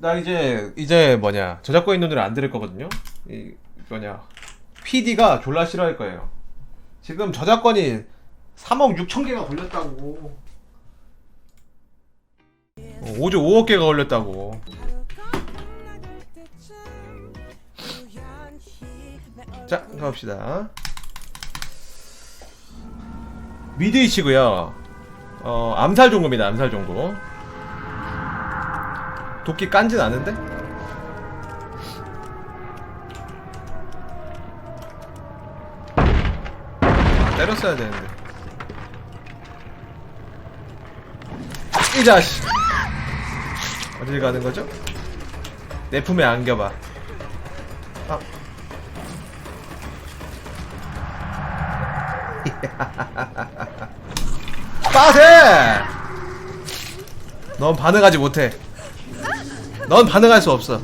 나 이제 이제 뭐냐 저작권 있는 노래 안 들을 거거든요. 이 뭐냐 PD가 졸라 싫어할 거예요. 지금 저작권이 3억 6천 개가 걸렸다고. 어, 5조 5억 개가 걸렸다고. 자 가봅시다. 미드이치고요. 어 암살 종구입니다. 암살 종구. 도끼 깐진 않은데? 아, 때렸어야 되는데. 이 자식! 어딜 가는 거죠? 내 품에 안겨봐. 아. 빠세! 넌 반응하지 못해. 넌 반응할 수 없어.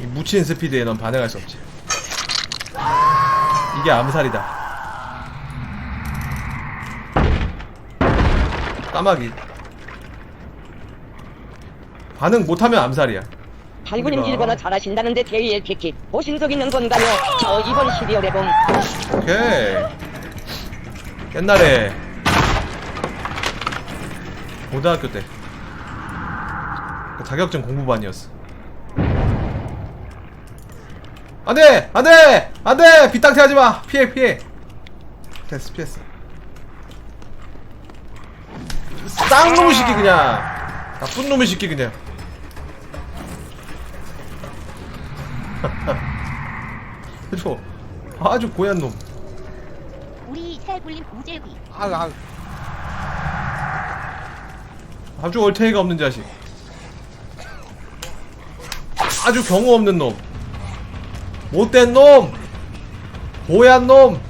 이 묻힌 스피드에 넌 반응할 수 없지. 이게 암살이다. 까마귀. 반응 못하면 암살이야. 달군님 우리가. 일본어 잘하신다는데 대위의 키키 보신 적 있는 건가요? 저 이번 12월에 본 오케이. 옛날에 고등학교 때그 자격증 공부반이었어. 안돼, 안돼, 안돼. 빗땅태 하지 마. 피해, 피해. 됐어, 피했어. 쌍놈의 새끼 그냥. 나쁜 놈의 새끼 그냥. 아주 아주 고얀 놈. 우리 살굴림 우제귀 아주 얼탱이가 없는 자식. 아주 경우 없는 놈. 못된 놈. 고얀 놈.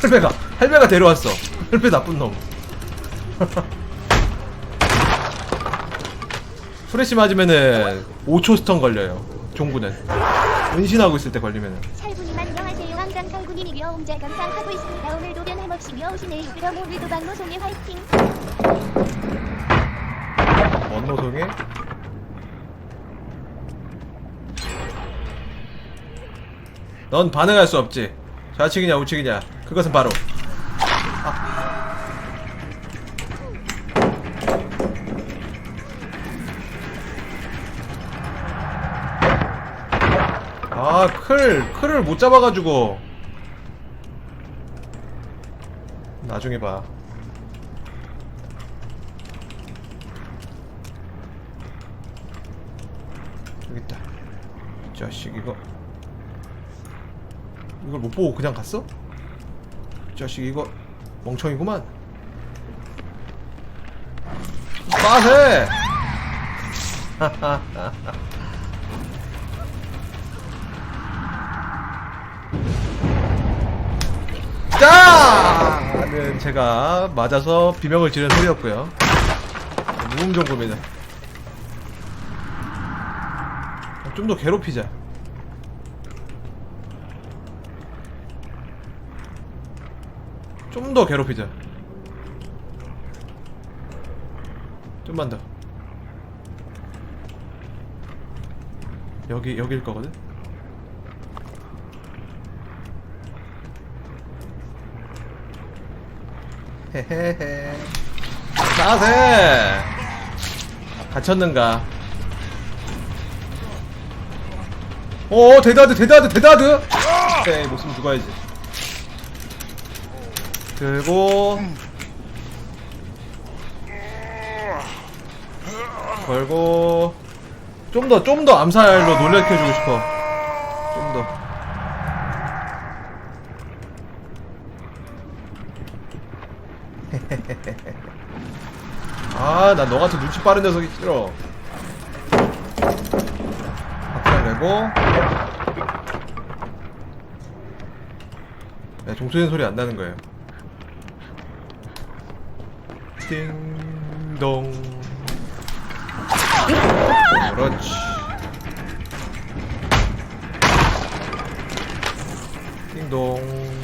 할배가 할배가 데려왔어. 할배 나쁜 놈. 프레시 맞으면은 5초 스턴 걸려요. 종구는 은신하고 있을 때 걸리면은. 항상 살굴림이 묘음자 감상하고 있습니다 오늘도 변함없이 묘우시네요 그럼 오늘도 박노송의 화이팅 원노송에 넌 반응할 수 없지 좌측이냐 우측이냐 그것은 바로 아, 클, 클을 못 잡아가지고. 나중에 봐. 여기 있다. 이 자식 이거 이걸 못 보고 그냥 갔어? 이 자식 이거 멍청이구만. 빠세! 자! 는 제가 맞아서 비명을 지른 소리였고요. 무음정보입니 좀 더 괴롭히자. 좀 더 괴롭히자. 좀만 더. 여기 여기일 거거든. 헤헤헤. 나세. 갇혔는가? 오 데드하드 데드하드 데드하드. 오케이 목숨 죽어야지. 들고 걸고 좀 더 좀 더 암살로 놀래켜주고 싶어. 좀 더. 아, 나 너 같은 눈치 빠른 녀석이 싫어. 박살 내고. 네, 종소리는 소리 안 나는 거예요. 띵동. 그렇지. 띵동.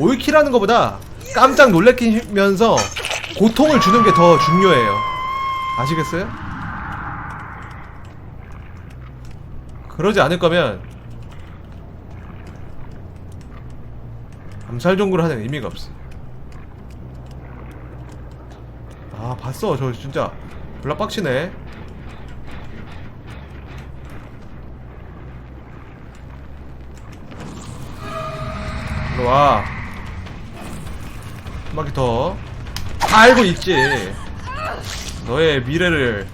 올킬하는 것보다 깜짝 놀래키면서 고통을 주는 게 더 중요해요. 아시겠어요? 그러지 않을 거면 암살 종구를 하는 의미가 없어. 아 봤어 저 진짜 졸라 빡치네. 들어와. 한 바퀴 더. 다 알고 있지. 너의 미래를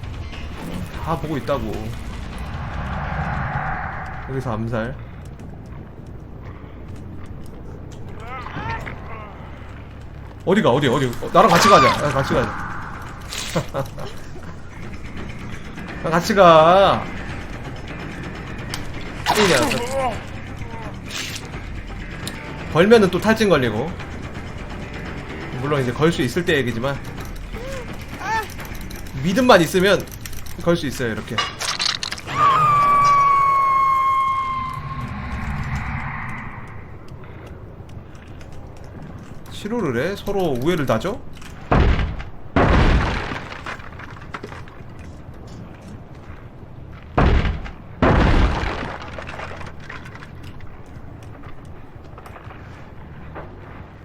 다 보고 있다고. 여기서 암살. 어디가 어디 어디 어, 나랑 같이 가자. 나랑 같이 가자. 나랑 같이 가. 이냐. 걸면은 또 탈진 걸리고 물론 이제 걸 수 있을 때 얘기지만 믿음만 있으면 걸 수 있어요 이렇게 치료를 해? 서로 우애를 다져?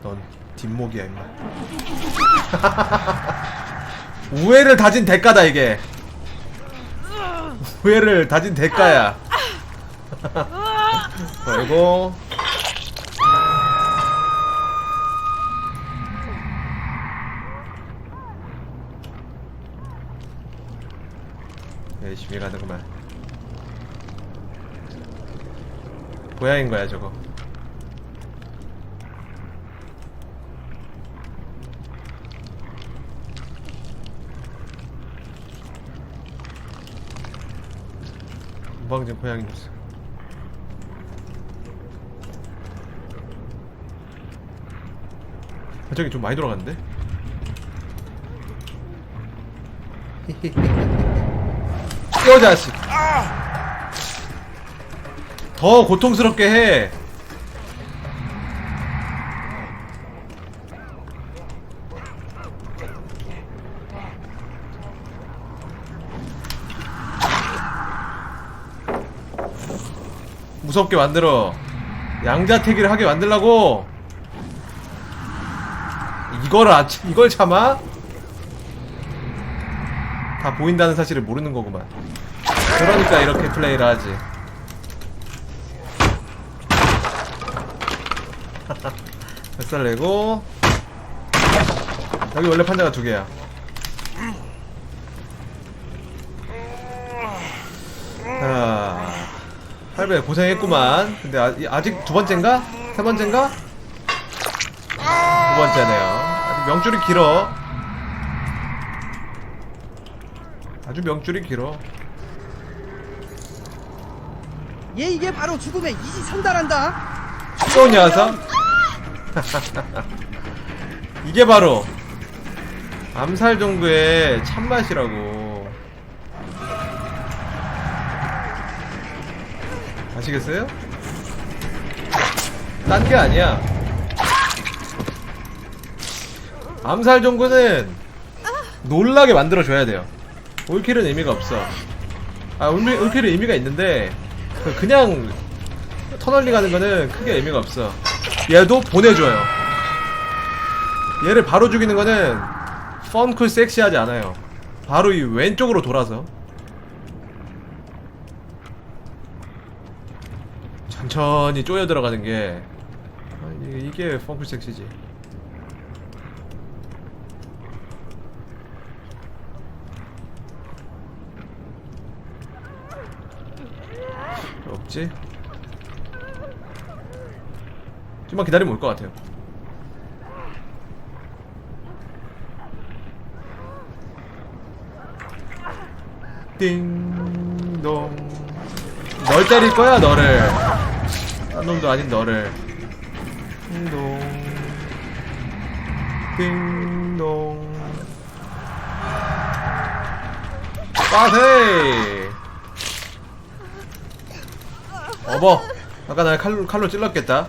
넌 뒷목이야 임마. 우애를 다진 대가다 이게. 우애를 다진 대가야. 그리고 열심히 가는구만. 고양인 거야 저거 건방진 고양이 녀석 저기 좀 많이 돌아갔는데? 이 자식. 더 고통스럽게 해 무섭게 만들어. 양자택일을 하게 만들라고. 이걸 아, 이걸 참아? 다 보인다는 사실을 모르는 거구만. 그러니까 이렇게 플레이를 하지. 뱃살 내고. 여기 원래 판자가 두 개야 자 할배 고생했구만 근데 아, 아직 두 번째인가? 세 번째인가? 두 번째네요 아주 명줄이 길어 아주 명줄이 길어 얘 이게 바로 죽음의 이지상달한다. 또 녀석 이게 바로 암살 정도의 참맛이라고 아시겠어요? 딴 게 아니야 암살 정도는 놀라게 만들어줘야 돼요 올킬은 의미가 없어 아 올킬- 올킬은 의미가 있는데 그냥 터널링 하는 거는 크게 의미가 없어. 얘도 보내줘요. 얘를 바로 죽이는 거는 펑클 섹시하지 않아요. 바로 이 왼쪽으로 돌아서 천천히 쪼여 들어가는 게 어, 아니, 이게 펑크 섹시지. 없지? 좀만 기다리면 올 것 같아요. 띵동. 널 때릴 거야 너를. 딴 놈도 아닌 너를. 띵동. 띵동. 빠세 어버 아까 날 칼로, 칼로 찔렀겠다.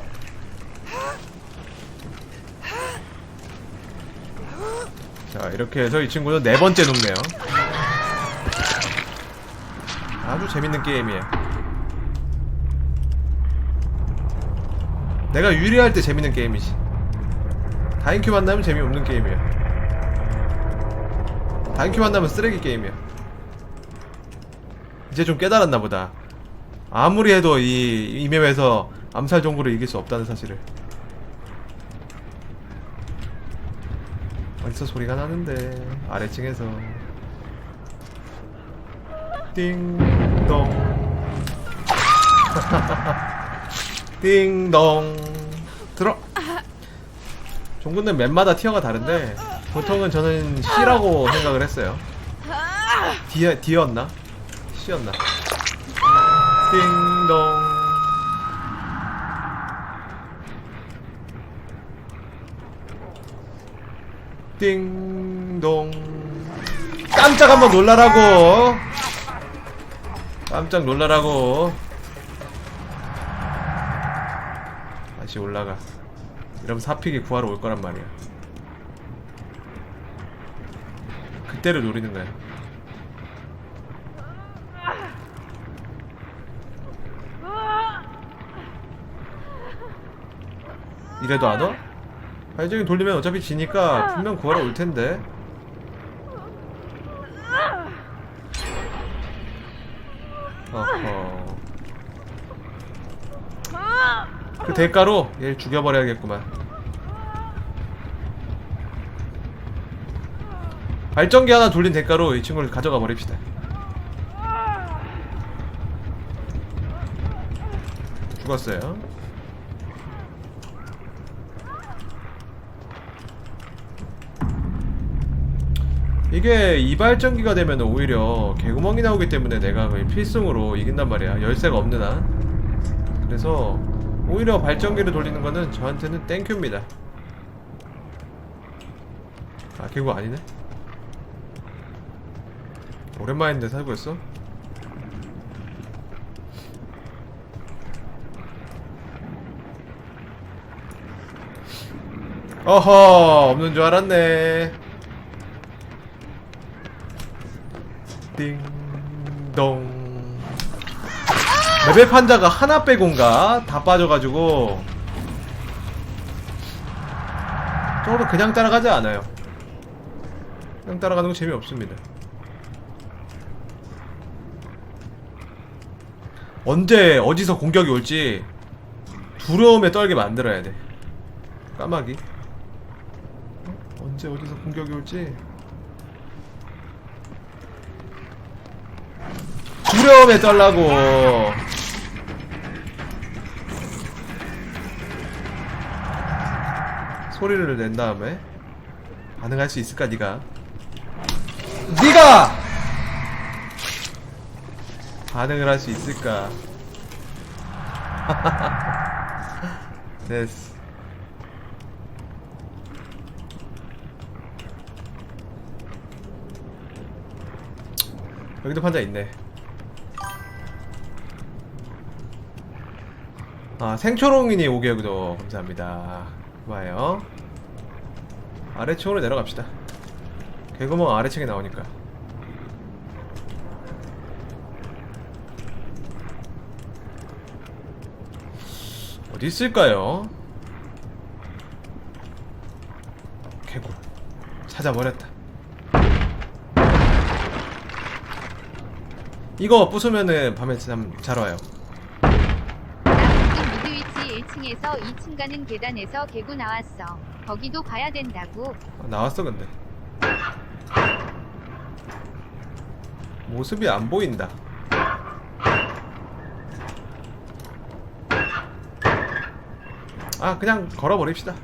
자 이렇게 해서 이 친구는 네 번째 눕네요. 아주 재밌는 게임이에요 내가 유리할 때 재밌는 게임이지. 다인큐 만나면 재미없는 게임이야. 다인큐 만나면 쓰레기 게임이야. 이제 좀 깨달았나 보다. 아무리 해도 이 이맵에서 암살 정보를 이길 수 없다는 사실을. 어디서 소리가 나는데? 아래층에서. 띵동 띵동. 들어. 종군은 맵마다 티어가 다른데 보통은 저는 C라고 생각을 했어요. D, D였나? C였나? 띵동. 띵동. 깜짝 한번 놀라라고. 깜짝 놀라라고 다시 올라가 이러면 사픽이 구하러 올 거란 말이야 그때를 노리는 거야 이래도 안 와? 발전기 돌리면 어차피 지니까 분명 구하러 올 텐데. 어허. 그 대가로 얘를 죽여버려야겠구만. 발전기 하나 돌린 대가로 이 친구를 가져가 버립시다. 죽었어요. 이게 이발전기가 되면 오히려 개구멍이 나오기 때문에 내가 거의 필승으로 이긴단 말이야 열쇠가 없는 한 그래서 오히려 발전기를 돌리는 거는 저한테는 땡큐입니다. 아 개구 아니네? 오랜만인데 살고 있어? 어허 없는 줄 알았네. 띵동 레벨 판자가 하나 빼곤가 다 빠져가지고 저도 그냥 따라가지 않아요. 그냥 따라가는 거 재미없습니다. 언제 어디서 공격이 올지 두려움에 떨게 만들어야 돼. 까마귀. 어? 언제 어디서 공격이 올지. 두려움에 떨라고 소리를 낸 다음에 반응할 수 있을까 네가? 네가! 반응을 할 수 있을까? 됐어. 여기도 판자 있네. 아 생초롱이니 5개월도 감사합니다 고마워요. 아래층으로 내려갑시다. 개구멍 아래층에 나오니까. 어디 있을까요? 개구. 찾아버렸다. 이거 부수면은 밤에 참잘 와요 1층에서 2층 가는 계단에서 개구 나왔어. 거기도 가야 된다고. 아, 나왔어 근데 모습이 안 보인다 아 그냥 걸어버립시다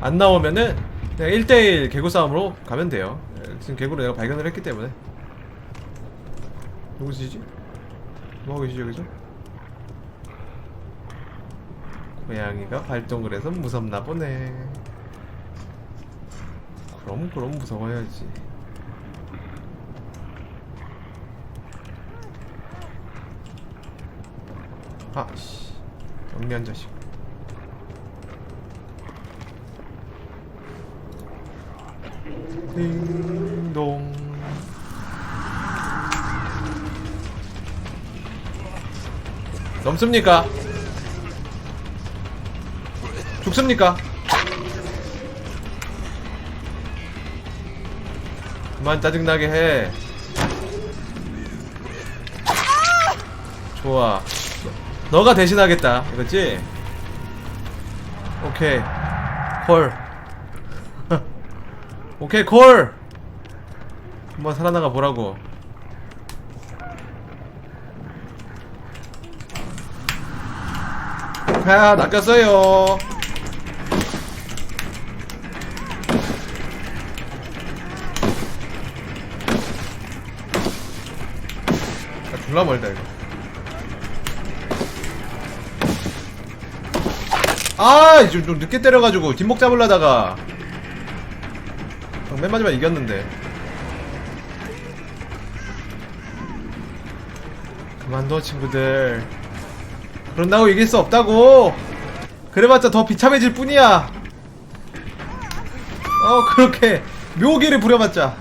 안 나오면은 그냥 1대1 개구 싸움으로 가면 돼요 예, 지금 개구를 내가 발견을 했기 때문에 누구시지? 뭐하고 계시죠 여기서? 고양이가 발동을 해서 무섭나 보네. 그럼 그럼 무서워야지. 아씨. 영리한 자식. 딩동. 넘습니까? 죽습니까? 그만 짜증나게 해. 좋아. 너가 대신하겠다. 이거지? 오케이. 콜. 오케이 콜! 한번 살아나가 보라고. 아 낚였어요 졸라 멀다 이거. 아, 좀, 좀 늦게 때려가지고 뒷목 잡으려다가 어, 맨 마지막에 이겼는데. 그만둬 친구들. 그런다고 이길 수 없다고. 그래봤자 더 비참해질 뿐이야. 어 그렇게 묘기를 부려봤자.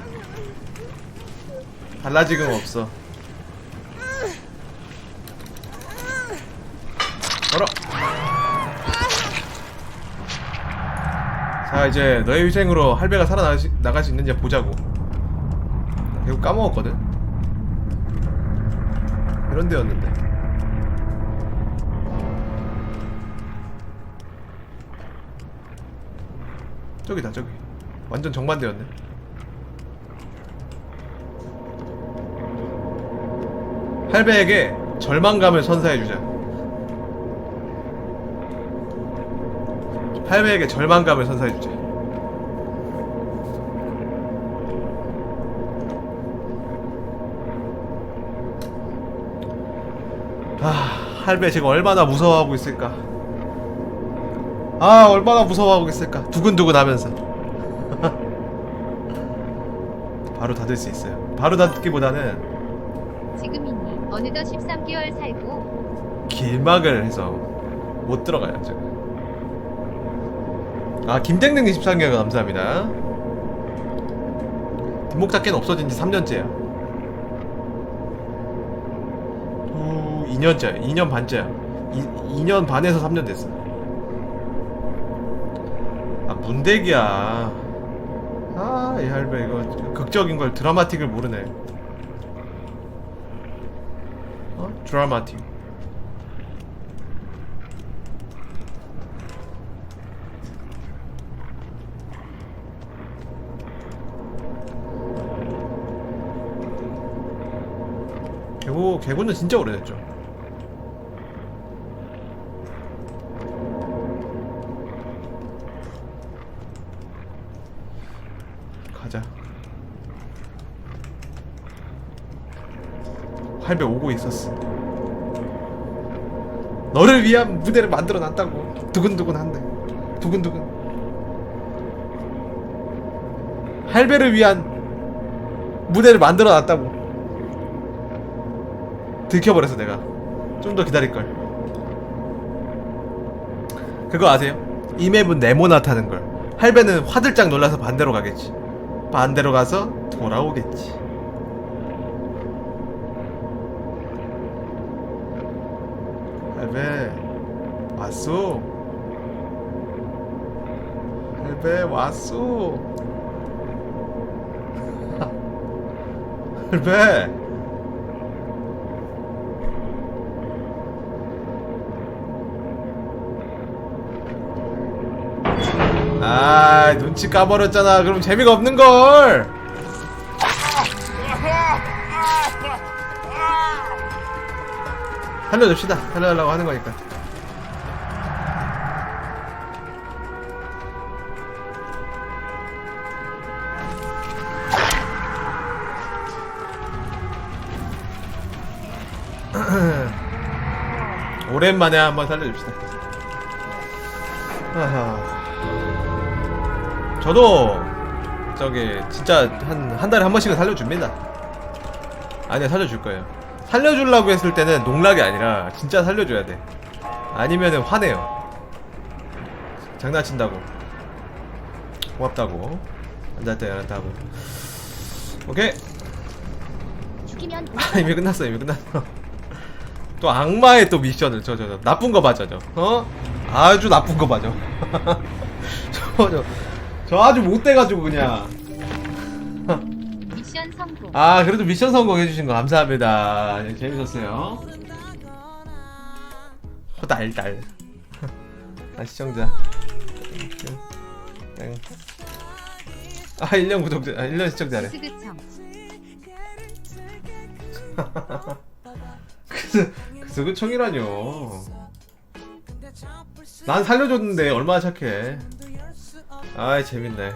달라지금 없어 자 이제 너의 희생으로 할배가 살아나갈 수, 나갈 수 있는지 보자고. 결국 까먹었거든. 이런 데였는데. 저기다 저기. 완전 정반대였네. 할배에게 절망감을 선사해주자 할배에게 절망감을 선사해주자 아 할배 지금 얼마나 무서워하고 있을까? 아 얼마나 무서워하고 있을까? 두근두근 하면서. 바로 닫을 수 있어요. 바로 닫기보다는 지금이니 어느덧 13개월 살고 길막을 해서 못 들어가요 지금 아 김땡땡님 13개월 감사합니다. 뒷목 잡기는 없어진 지 3년째야. 후 2년째 2년 반째야. 2, 2년 반에서 3년 됐어. 아 문대기야. 아이 할배 이거 극적인 걸 드라마틱을 모르네. 어? 드라마틱 개구 개구는 진짜 오래됐죠. 가자. 할배 오고 있었어. 너를 위한 무대를 만들어 놨다고. 두근두근한데. 두근두근. 할배를 위한 무대를 만들어 놨다고. 들켜버려서 내가. 좀 더 기다릴걸. 그거 아세요? 이 맵은 네모나 타는 걸. 할배는 화들짝 놀라서 반대로 가겠지. 반대로 가서 돌아오겠지. 할배 왔소? 할배 왔소? 할배 아 눈치 까버렸잖아. 그럼 재미가 없는걸. 살려줍시다. 살려달라고 하는 거니까. 오랜만에 한번 살려줍시다. 아하. 저도 저기 진짜 한 한 달에 한 번씩은 살려줍니다. 아니야 살려줄 거예요. 살려주려고 했을 때는 농락이 아니라 진짜 살려줘야 돼. 아니면은 화내요. 장난친다고. 고맙다고. 앉았다 일어났다고. 오케이. 죽이면 아, 이미 끝났어 이미 끝났어 또 악마의 또 미션을 저저저 나쁜 거 봐줘 저 어? 아주 나쁜 거 봐줘 저저 저 아주 못돼가지고 그냥 미션 성공. 아 그래도 미션 성공해주신 거 감사합니다 예, 재밌었어요 호달달 아 시청자 땡. 아 1년 구독자 아 1년 시청자래 스그청. 그래서 그래서 그 청이라뇨. 난 살려줬는데 얼마나 착해. 아이 재밌네.